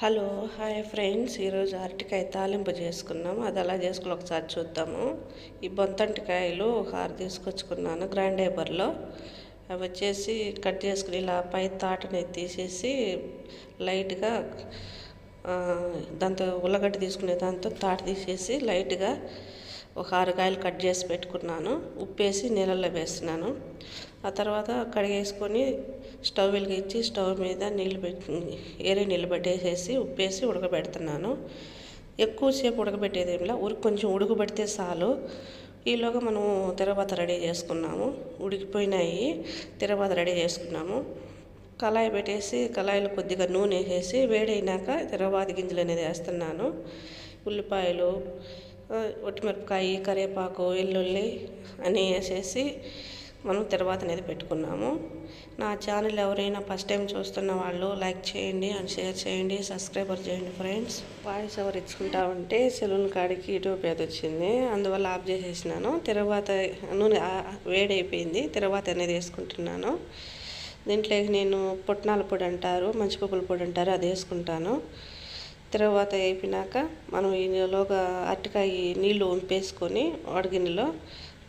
Hello hi friends. ఈరోజు అరటికాయ తాలింపు చేసుకున్నాము. అది ఎలా చేసుకోవాలి ఒకసారి చూద్దాము. ఈ బొంతంటికాయలు ఒక ఆరు తీసుకొచ్చుకున్నాను గ్రైండేబర్లో అవి వచ్చేసి కట్ చేసుకుని ఇలా పై తాటని తీసేసి లైట్గా దాంతో ఉల్లగడ్డ తీసుకునే దాంతో తాట తీసేసి లైట్గా ఒక ఆరు కాయలు కట్ చేసి పెట్టుకున్నాను. ఉప్పేసి నీళ్ళల్లో వేస్తున్నాను. ఆ తర్వాత కడిగేసుకొని స్టవ్ వెలిగించి స్టవ్ మీద నీళ్ళు పెట్టి ఏరే నీళ్ళు పెట్టేసేసి ఉప్పేసి ఉడకబెడుతున్నాను. ఎక్కువసేపు ఉడకబెట్టేది ఏమిలా ఉరికి కొంచెం ఉడకబెడితే చాలు. ఈలోగా మనం తిరవాత రెడీ చేసుకున్నాము. ఉడికిపోయినాయి. తిరవాత రెడీ చేసుకున్నాము. కళాయి పెట్టేసి కళాయిలో కొద్దిగా నూనె వేసేసి వేడైనాక తిరగబాతి గింజలు అనేది వేస్తున్నాను. ఉల్లిపాయలు ఒట్టిమిరపకాయి కరివేపాకు వెల్లుల్లి అన్నీ వేసేసి మనం తర్వాత అనేది పెట్టుకున్నాము. నా ఛానల్ ఎవరైనా ఫస్ట్ టైం చూస్తున్న వాళ్ళు లైక్ చేయండి అండ్ షేర్ చేయండి సబ్స్క్రైబర్ చేయండి ఫ్రెండ్స్. వాయిస్ ఎవరు ఇచ్చుకుంటా ఉంటే సెలూన్ కాడికి యూట్యూబ్ పేద వచ్చింది. అందువల్ల ఆఫ్ చేసేసినాను. తర్వాత నూనె వేడైపోయింది తర్వాత అనేది వేసుకుంటున్నాను. దీంట్లోకి నేను పుట్నాల పొడి అంటారు మంచిపప్పుల పొడి అంటారు అది వేసుకుంటాను. తర్వాత అయిపోయినాక మనం ఈలోగా అరటికాయ నీళ్ళు వంపేసుకొని వడగిన్నెలో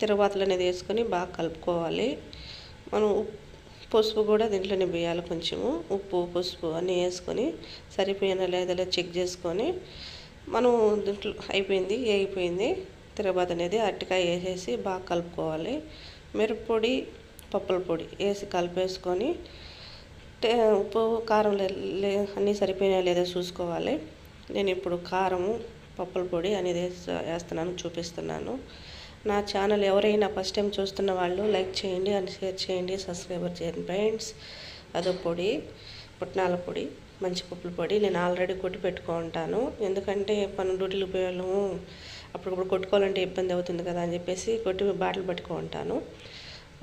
తిరవాతలు అనేది వేసుకొని బాగా కలుపుకోవాలి. మనం పసుపు కూడా దీంట్లోనే వేయాలి కొంచెము. ఉప్పు పసుపు అన్నీ వేసుకొని సరిపోయినా లేదా చెక్ చేసుకొని మనం దీంట్లో అయిపోయింది అయిపోయింది. తిరగబాత అనేది అరటికాయ వేసేసి బాగా కలుపుకోవాలి. మిరప్పొడి పప్పుల పొడి వేసి కలిపేసుకొని ఉప్పు కారం లే- అన్నీ సరిపోయినా లేదా చూసుకోవాలి. నేను ఇప్పుడు కారము పప్పుల పొడి అనేది వేస్తున్నాను చూపిస్తున్నాను. నా ఛానల్ ఎవరైనా ఫస్ట్ టైం చూస్తున్న వాళ్ళు లైక్ చేయండి అండ్ షేర్ చేయండి సబ్స్క్రైబర్ చేయండి ఫ్రెండ్స్. అదో పొడి పుట్నాల పొడి మంచి పప్పుల పొడి నేను ఆల్రెడీ కొట్టి పెట్టుకుంటాను ఎందుకంటే పన్ను డ్యూటీలు పోయాము అప్పుడప్పుడు కొట్టుకోవాలంటే ఇబ్బంది అవుతుంది కదా అని చెప్పేసి కొట్టి బాటిల్ పట్టుకుంటాను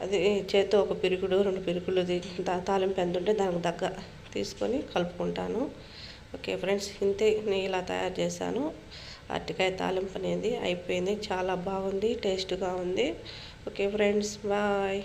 అది చేత్తో ఒక పిరుకుడు రెండు పిరుకులు తాలింపు ఎంత ఉంటే దానికి దగ్గ తీసుకొని కలుపుకుంటాను. ఓకే ఫ్రెండ్స్ ఇంతే నేను ఇలా తయారు చేశాను. అరటికాయ తాలింపు అనేది అయిపోయింది. చాలా బాగుంది టేస్ట్గా ఉంది. Okay friends bye.